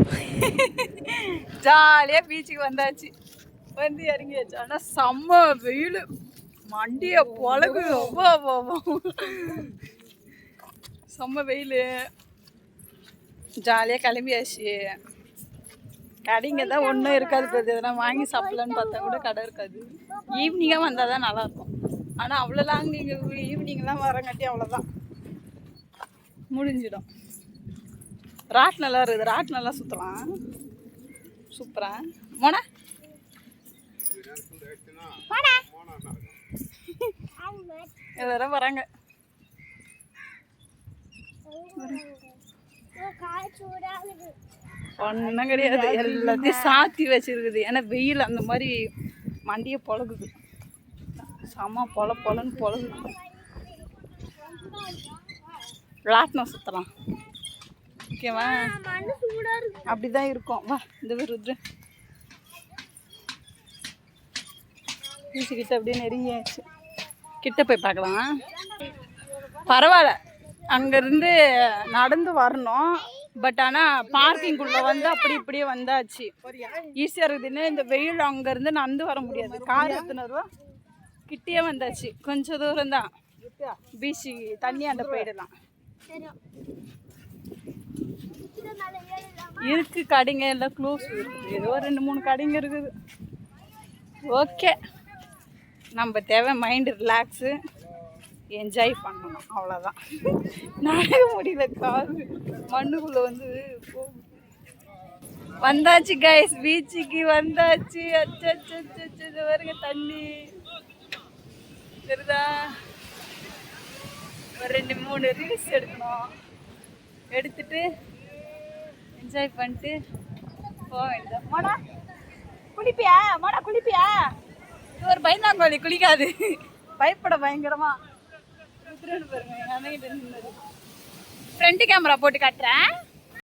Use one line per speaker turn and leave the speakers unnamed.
ஜாலியாக பீச்சுக்கு வந்தாச்சு. வந்து இறங்கியாச்சு. ஆனால் செம்ம வெயில். மண்டியை பொழகு. ரொம்ப போவோம் செம்ம வெயில். ஜாலியாக கிளம்பியாச்சு. கடைங்க தான் ஒன்றும் இருக்காது பிரதி எதனா வாங்கி சாப்பிட்லான்னு பார்த்தா கூட கடை இருக்காது. ஈவினிங்காக வந்தால் தான் நல்லாயிருக்கும். ஆனால் அவ்வளோ லாங் நீங்கள் ஈவினிங்லாம் வரங்காட்டி அவ்வளோதான் முடிஞ்சிடும். ராட் நல்லா இருக்குது ராட் நல்லா சுற்றலாம் சூப்பராக மோனா? எல்லாரும் வராங்க. ஒன்றும் கிடையாது எல்லாத்தையும் சாத்தி வச்சிருக்குது. ஏன்னா வெயில் அந்த மாதிரி மண்டியை பொழகுது. செம பொல பொலன்னு பொழகுது. ராட்டினம் சுற்றலாம் ஓகேவா அப்படிதான் இருக்கும். வா இந்த ருத்ரு. கிட்ட அப்படியே நெருங்கியாச்சு. கிட்ட போய் பார்க்கலாம். பரவாயில்ல. அங்கேருந்து நடந்து வரணும். பட் ஆனால் பார்க்கிங்குள்ளே வந்து அப்படி இப்படியே வந்தாச்சு. ஈஸியாக இருக்குதுன்னு இந்த வெயில் அங்கேருந்து நடந்து வர முடியாது. கார் எத்தனை ரூபா கிட்டேயே வந்தாச்சு. கொஞ்சம் தூரம் தான் பீச்சு தண்ணி அண்ட போயிடலாம். இருக்கு கடைங்க எல்லாம் க்ளோஸ் இருக்குது ஏதோ ரெண்டு மூணு கடைங்க இருக்குது. ஓகே நம்ம தேவை மைண்டு ரிலாக்ஸு என்ஜாய் பண்ணணும். அவ்வளோதான் நடக்க முடியல கால் மண்ணுக்குள்ளே வந்து வந்தாச்சு கைஸ் பீச்சுக்கு வந்தாச்சு. அச்சச்சு இது தண்ணி. தெரியுதா? ஒரு ரெண்டு மூணு ரீல்ஸ் எடுக்கணும். எடுத்துட்டு என்ஜாய் பண்ணிட்டு போக வேண்டியது மோனா குளிப்பியா? மோனா குளிப்பியா? இது ஒரு பயந்தாங்கோலி குளிக்காது. பயப்பட பயங்கரமா. பாருங்க ஃப்ரண்ட் கேமரா போட்டு காட்டுறேன்.